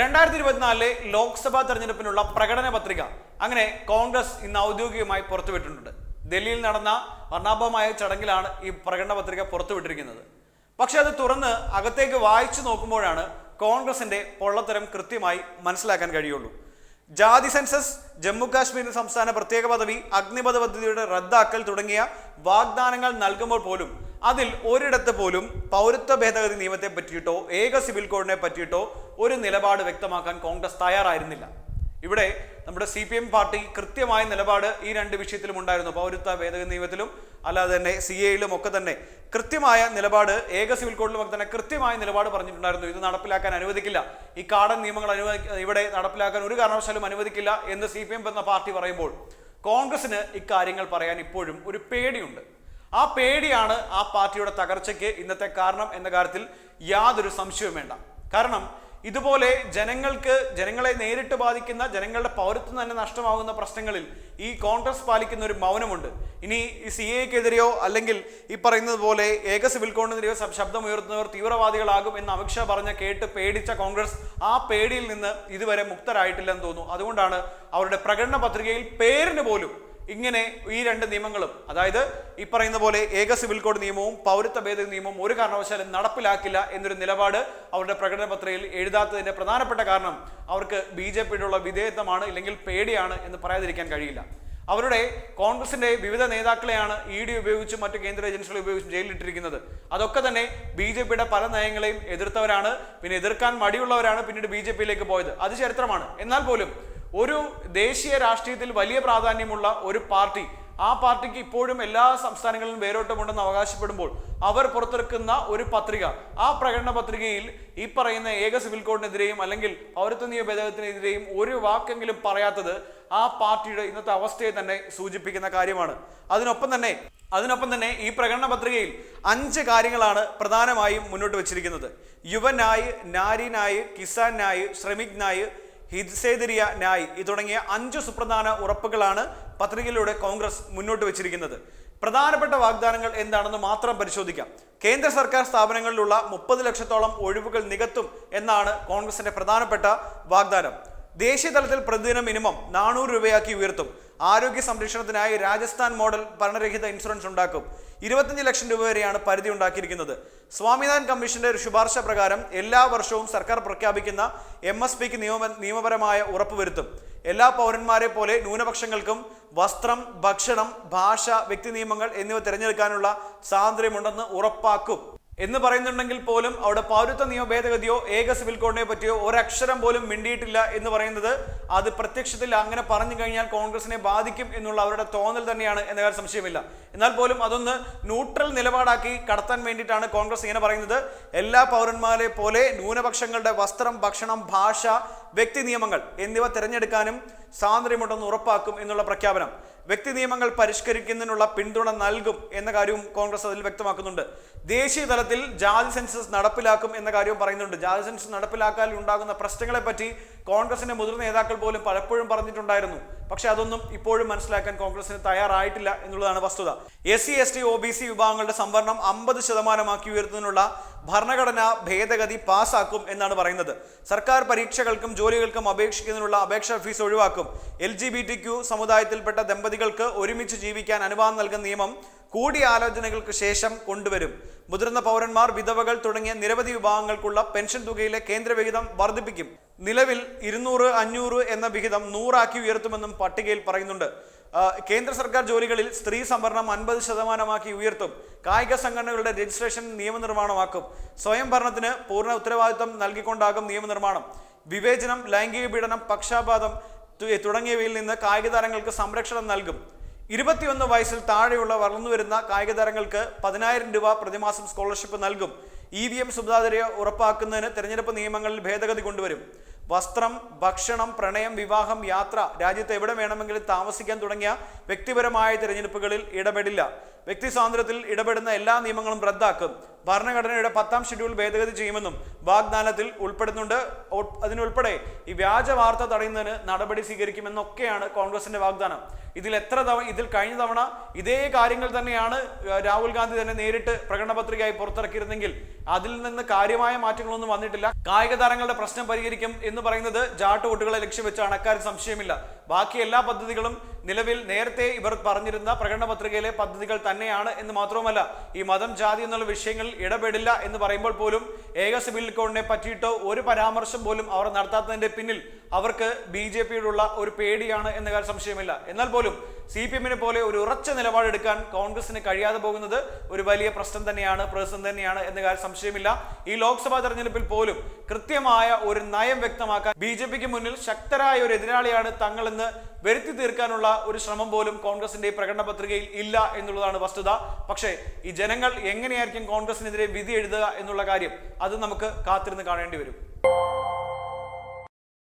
രണ്ടായിരത്തി ഇരുപത്തിനാലിലെ ലോക്സഭാ തെരഞ്ഞെടുപ്പിനുള്ള പ്രകടന പത്രിക അങ്ങനെ കോൺഗ്രസ് ഇന്ന് ഔദ്യോഗികമായി പുറത്തുവിട്ടിട്ടുണ്ട്. ഡൽഹിയിൽ നടന്ന വർണാഭമായ ചടങ്ങിലാണ് ഈ പ്രകടന പത്രിക പുറത്തുവിട്ടിരിക്കുന്നത്. പക്ഷെ അത് തുറന്ന് അകത്തേക്ക് വായിച്ചു നോക്കുമ്പോഴാണ് കോൺഗ്രസിന്റെ പൊള്ളത്തരം കൃത്യമായി മനസ്സിലാക്കാൻ കഴിയുള്ളൂ. ജാതി സെൻസസ് ജമ്മു കാശ്മീർ സംസ്ഥാന പ്രത്യേക പദവി അഗ്നിപഥ പദ്ധതിയുടെ റദ്ദാക്കൽ തുടങ്ങിയ വാഗ്ദാനങ്ങൾ നൽകുമ്പോൾ പോലും അതിൽ ഒരിടത്ത് പോലും പൗരത്വ ഭേദഗതി നിയമത്തെ പറ്റിയിട്ടോ ഏക സിവിൽ കോഡിനെ പറ്റിയിട്ടോ ഒരു നിലപാട് വ്യക്തമാക്കാൻ കോൺഗ്രസ് തയ്യാറായിരുന്നില്ല. ഇവിടെ നമ്മുടെ സി പി എം പാർട്ടി കൃത്യമായ നിലപാട് ഈ രണ്ട് വിഷയത്തിലും ഉണ്ടായിരുന്നു. പൗരത്വ ഭേദഗതി നിയമത്തിലും അല്ലാതെ തന്നെ സി എയിലും ഒക്കെ തന്നെ കൃത്യമായ നിലപാട് ഏക സിവിൽ കോഡിലും ഒക്കെ തന്നെ കൃത്യമായ നിലപാട് പറഞ്ഞിട്ടുണ്ടായിരുന്നു. ഇത് നടപ്പിലാക്കാൻ അനുവദിക്കില്ല. ഈ കാടൻ നിയമങ്ങൾ ഇവിടെ നടപ്പിലാക്കാൻ ഒരു കാരണവശാലും അനുവദിക്കില്ല എന്ന് സി പി എം എന്ന പാർട്ടി പറയുമ്പോൾ കോൺഗ്രസിന് ഇക്കാര്യങ്ങൾ പറയാൻ ഇപ്പോഴും ഒരു പേടിയുണ്ട്. ആ പേടിയാണ് ആ പാർട്ടിയുടെ തകർച്ചയ്ക്ക് ഇന്നത്തെ കാരണം എന്ന കാര്യത്തിൽ യാതൊരു സംശയവും വേണ്ട. കാരണം ഇതുപോലെ ജനങ്ങൾക്ക് ജനങ്ങളെ നേരിട്ട് ബാധിക്കുന്ന ജനങ്ങളുടെ പൗരത്വം തന്നെ നഷ്ടമാകുന്ന പ്രശ്നങ്ങളിൽ ഈ കോൺഗ്രസ് പാലിക്കുന്ന ഒരു മൗനമുണ്ട്. ഇനി ഈ സി എക്കെതിരെയോ അല്ലെങ്കിൽ ഈ പറയുന്നത് പോലെ ഏക സിവിൽ കോഡിനെതിരെയോ ശബ്- ശബ്ദമുയർത്തുന്നവർ തീവ്രവാദികളാകും എന്ന് അമിത്ഷാ പറഞ്ഞ കേട്ട് പേടിച്ച കോൺഗ്രസ് ആ പേടിയിൽ നിന്ന് ഇതുവരെ മുക്തരായിട്ടില്ലെന്ന് തോന്നുന്നു. അതുകൊണ്ടാണ് അവരുടെ പ്രകടന പത്രികയിൽ പേരിന് പോലും ഇങ്ങനെ ഈ രണ്ട് നിയമങ്ങളും അതായത് ഈ പറയുന്ന പോലെ ഏക സിവിൽ കോഡ് നിയമവും പൗരത്വ ഭേദഗതി നിയമവും ഒരു കാരണവശാലും നടപ്പിലാക്കില്ല എന്നൊരു നിലപാട് അവരുടെ പ്രകടന പത്രികയിൽ എഴുതാത്തതിന്റെ പ്രധാനപ്പെട്ട കാരണം അവർക്ക് ബി ജെ പിയോടുള്ള വിധേയത്വമാണ് ഇല്ലെങ്കിൽ പേടിയാണ് എന്ന് പറയാതിരിക്കാൻ കഴിയില്ല. അവരുടെ കോൺഗ്രസിന്റെ വിവിധ നേതാക്കളെയാണ് ഇ ഡി ഉപയോഗിച്ചും മറ്റു കേന്ദ്ര ഏജൻസികളെ ഉപയോഗിച്ചും ജയിലിലിട്ടിരിക്കുന്നത്. അതൊക്കെ തന്നെ ബി ജെ പിയുടെ പല നയങ്ങളെയും എതിർത്തവരാണ് പിന്നെ എതിർക്കാൻ മടിയുള്ളവരാണ് പിന്നീട് ബി ജെ പിയിലേക്ക് പോയത്. അത് ചരിത്രമാണ്. എന്നാൽ പോലും ഒരു ദേശീയ രാഷ്ട്രീയത്തിൽ വലിയ പ്രാധാന്യമുള്ള ഒരു പാർട്ടി ആ പാർട്ടിക്ക് ഇപ്പോഴും എല്ലാ സംസ്ഥാനങ്ങളിലും വേരോട്ടമുണ്ടെന്ന് അവകാശപ്പെടുമ്പോൾ അവർ പുറത്തിറക്കുന്ന ഒരു പത്രിക ആ പ്രകടന പത്രികയിൽ ഈ പറയുന്ന ഏക സിവിൽ കോഡിനെതിരെയും അല്ലെങ്കിൽ പൗരത്വ നിയമ ഭേദഗത്തിനെതിരെയും ഒരു വാക്കെങ്കിലും പറയാത്തത് ആ പാർട്ടിയുടെ ഇന്നത്തെ അവസ്ഥയെ തന്നെ സൂചിപ്പിക്കുന്ന കാര്യമാണ്. അതിനൊപ്പം തന്നെ അതിനൊപ്പം തന്നെ ഈ പ്രകടന പത്രികയിൽ അഞ്ച് കാര്യങ്ങളാണ് പ്രധാനമായും മുന്നോട്ട് വച്ചിരിക്കുന്നത്. യുവനായ് നാരിനായ് കിസാൻ നായ് ശ്രമിക് നായ് ഹിദ്സേദരിയ ന്യായ് തുടങ്ങിയ അഞ്ച് സുപ്രധാന ഉറപ്പുകളാണ് പത്രികയിലൂടെ കോൺഗ്രസ് മുന്നോട്ട് വെച്ചിരിക്കുന്നത്. പ്രധാനപ്പെട്ട വാഗ്ദാനങ്ങൾ എന്താണെന്ന് മാത്രം പരിശോധിക്കാം. കേന്ദ്ര സർക്കാർ സ്ഥാപനങ്ങളിലുള്ള മുപ്പത് ലക്ഷത്തോളം ഒഴിവുകൾ നികത്തും എന്നാണ് കോൺഗ്രസിന്റെ പ്രധാനപ്പെട്ട വാഗ്ദാനം. ദേശീയ തലത്തിൽ പ്രതിദിന മിനിമം നാനൂറ് രൂപയാക്കി ഉയർത്തും. ആരോഗ്യ സംരക്ഷണത്തിനായി രാജസ്ഥാൻ മോഡൽ ഭരണരഹിത ഇൻഷുറൻസ് ഉണ്ടാക്കും. ഇരുപത്തഞ്ച് ലക്ഷം രൂപ വരെയാണ് പരിധി ഉണ്ടാക്കിയിരിക്കുന്നത്. സ്വാമിനാഥൻ കമ്മീഷന്റെ ഒരു ശുപാർശ പ്രകാരം എല്ലാ വർഷവും സർക്കാർ പ്രഖ്യാപിക്കുന്ന എം എസ് പിക്ക് നിയമ നിയമപരമായ ഉറപ്പുവരുത്തും എല്ലാ പൗരന്മാരെ പോലെ ന്യൂനപക്ഷങ്ങൾക്കും വസ്ത്രം ഭക്ഷണം ഭാഷ വ്യക്തി നിയമങ്ങൾ എന്നിവ തിരഞ്ഞെടുക്കാനുള്ള സ്വാതന്ത്ര്യമുണ്ടെന്ന് ഉറപ്പാക്കും. എന്ന് പറയുന്നുണ്ടെങ്കിൽ പോലും അവിടെ പൗരത്വ നിയമ ഭേദഗതിയോ ഏക സിവിൽ കോഡിനെ പറ്റിയോ ഒരക്ഷരം പോലും മിണ്ടിയിട്ടില്ല എന്ന് പറയുന്നത് അത് പ്രത്യക്ഷത്തിൽ അങ്ങനെ പറഞ്ഞു കഴിഞ്ഞാൽ കോൺഗ്രസിനെ ബാധിക്കും എന്നുള്ള അവരുടെ തോന്നൽ തന്നെയാണ് എന്ന കാര്യം സംശയമില്ല. എന്നാൽ പോലും അതൊന്ന് ന്യൂട്രൽ നിലപാടാക്കി കടത്താൻ വേണ്ടിയിട്ടാണ് കോൺഗ്രസ് ഇങ്ങനെ പറയുന്നത്. എല്ലാ പൗരന്മാരെ പോലെ ന്യൂനപക്ഷങ്ങളുടെ വസ്ത്രം ഭക്ഷണം ഭാഷ വ്യക്തി നിയമങ്ങൾ എന്നിവ തിരഞ്ഞെടുക്കാനും സ്വാതന്ത്ര്യമുണ്ടെന്ന് ഉറപ്പാക്കും എന്നുള്ള പ്രഖ്യാപനം. വ്യക്തി നിയമങ്ങൾ പരിഷ്കരിക്കുന്നതിനുള്ള പിന്തുണ നൽകും എന്ന കാര്യവും കോൺഗ്രസ് അതിൽ വ്യക്തമാക്കുന്നുണ്ട്. ദേശീയ തലത്തിൽ ജാതി സെൻസസ് നടപ്പിലാക്കും എന്ന കാര്യവും പറയുന്നുണ്ട്. ജാതി സെൻസസ് നടപ്പിലാക്കാൻ ഉണ്ടാകുന്ന പ്രശ്നങ്ങളെപ്പറ്റി കോൺഗ്രസിന്റെ മുതിർന്ന നേതാക്കൾ പോലും പലപ്പോഴും പറഞ്ഞിട്ടുണ്ടായിരുന്നു. പക്ഷെ അതൊന്നും ഇപ്പോഴും മനസ്സിലാക്കാൻ കോൺഗ്രസിന് തയ്യാറായിട്ടില്ല എന്നുള്ളതാണ് വസ്തുത. S C S T O B C വിഭാഗങ്ങളുടെ സംവരണം അമ്പത് ശതമാനമാക്കി ഉയർത്തുന്നതിനുള്ള ഭരണഘടനാ ഭേദഗതി പാസാക്കും എന്നാണ് പറയുന്നത്. സർക്കാർ പരീക്ഷകൾക്കും ജോലികൾക്കും അപേക്ഷിക്കുന്നതിനുള്ള അപേക്ഷാ ഫീസ് ഒഴിവാക്കും. L G B T Q സമുദായത്തിൽപ്പെട്ട ദമ്പതികൾക്ക് ഒരുമിച്ച് ജീവിക്കാൻ അനുവാദം നൽകുന്ന നിയമം കൂടിയാലോചനകൾക്ക് ശേഷം കൊണ്ടുവരും. മുതിർന്ന പൗരന്മാർ വിധവകൾ തുടങ്ങിയ നിരവധി വിഭാഗങ്ങൾക്കുള്ള പെൻഷൻ തുകയിലെ കേന്ദ്രവിഹിതം വർദ്ധിപ്പിക്കും. നിലവിൽ ഇരുന്നൂറ് അഞ്ഞൂറ് എന്ന വിഹിതം നൂറാക്കി ഉയർത്തുമെന്നും പട്ടികയിൽ പറയുന്നുണ്ട്. കേന്ദ്ര സർക്കാർ ജോലികളിൽ സ്ത്രീ സംവരണം അൻപത് ശതമാനമാക്കി ഉയർത്തും. കായിക സംഘടനകളുടെ രജിസ്ട്രേഷൻ നിയമനിർമ്മാണമാക്കും. സ്വയം ഭരണത്തിന് പൂർണ ഉത്തരവാദിത്വം നൽകിക്കൊണ്ടാകും നിയമനിർമ്മാണം. വിവേചനം ലൈംഗിക പീഡനം പക്ഷാപാതം തുടങ്ങിയവയിൽ നിന്ന് കായിക താരങ്ങൾക്ക് സംരക്ഷണം നൽകും. ഇരുപത്തിയൊന്ന് വയസ്സിൽ താഴെയുള്ള വളർന്നു വരുന്ന കായിക താരങ്ങൾക്ക് പതിനായിരം രൂപ പ്രതിമാസം സ്കോളർഷിപ്പ് നൽകും. ഇ വി എം സുതാര്യത ഉറപ്പാക്കുന്നതിന് തെരഞ്ഞെടുപ്പ് നിയമങ്ങളിൽ ഭേദഗതി കൊണ്ടുവരും. വസ്ത്രം ഭക്ഷണം പ്രണയം വിവാഹം യാത്ര രാജ്യത്ത് എവിടെ വേണമെങ്കിലും താമസിക്കാൻ തുടങ്ങിയ വ്യക്തിപരമായ തിരഞ്ഞെടുപ്പുകളിൽ ഇടപെടില്ല. വ്യക്തി സ്വാതന്ത്ര്യത്തിൽ ഇടപെടുന്ന എല്ലാ നിയമങ്ങളും റദ്ദാക്കും. ഭരണഘടനയുടെ പത്താം ഷെഡ്യൂൾ ഭേദഗതി ചെയ്യുമെന്നും വാഗ്ദാനത്തിൽ ഉൾപ്പെടുന്നുണ്ട്. അതിനുൾപ്പെടെ ഈ വ്യാജ വാർത്ത തടയുന്നതിന് നടപടി സ്വീകരിക്കുമെന്നൊക്കെയാണ് കോൺഗ്രസിന്റെ വാഗ്ദാനം. ഇതിൽ എത്ര തവണ ഇതിൽ കഴിഞ്ഞ തവണ ഇതേ കാര്യങ്ങൾ തന്നെയാണ് രാഹുൽ ഗാന്ധി തന്നെ നേരിട്ട് പ്രകടന പത്രികയായി പുറത്തിറക്കിയിരുന്നെങ്കിൽ അതിൽ നിന്ന് കാര്യമായ മാറ്റങ്ങളൊന്നും വന്നിട്ടില്ല. കായിക താരങ്ങളുടെ പ്രശ്നം പരിഹരിക്കും എന്ന് പറയുന്നത് ജാട്ട് വോട്ടുകളെ ലക്ഷ്യം വെച്ചാണ്. അക്കാര്യം സംശയമില്ല. ബാക്കി എല്ലാ പദ്ധതികളും നിലവിൽ നേരത്തെ ഇവർ പറഞ്ഞിരുന്ന പ്രകടന പത്രികയിലെ പദ്ധതികൾ തന്നെയാണ് എന്ന് മാത്രവുമല്ല ഈ മതം ജാതി എന്നുള്ള വിഷയങ്ങളിൽ ഇടപെടില്ല എന്ന് പറയുമ്പോൾ പോലും ഏക സിവിൽ കോഡിനെ പറ്റിയിട്ടോ ഒരു പരാമർശം പോലും അവർ നടത്താത്തതിന്റെ പിന്നിൽ അവർക്ക് ബി ജെ പിയോടുള്ള ഒരു പേടിയാണ് എന്ന കാര്യം സംശയമില്ല. എന്നാൽ പോലും സി പി എമ്മിനെ പോലെ ഒരു ഉറച്ച നിലപാടെടുക്കാൻ കോൺഗ്രസിന് കഴിയാതെ പോകുന്നത് ഒരു വലിയ പ്രശ്നം തന്നെയാണ് പ്രതിസന്ധി തന്നെയാണ് എന്ന കാര്യം സംശയമില്ല. ഈ ലോക്സഭാ തെരഞ്ഞെടുപ്പിൽ പോലും കൃത്യമായ ഒരു നയം വ്യക്തമാക്കാൻ ബി മുന്നിൽ ശക്തരായ ഒരു എതിരാളിയാണ് തങ്ങളെന്ന് വരുത്തി തീർക്കാനുള്ള ഒരു ശ്രമം പോലും കോൺഗ്രസിന്റെ പ്രകടന പത്രികയിൽ ഇല്ല എന്നുള്ളതാണ് വസ്തുത. പക്ഷേ ഈ ജനങ്ങൾ എങ്ങനെയായിരിക്കും കോൺഗ്രസിനെതിരെ വിധി എഴുതുക എന്നുള്ള കാര്യം അത് നമുക്ക് കാത്തിരുന്ന് കാണേണ്ടി വരും.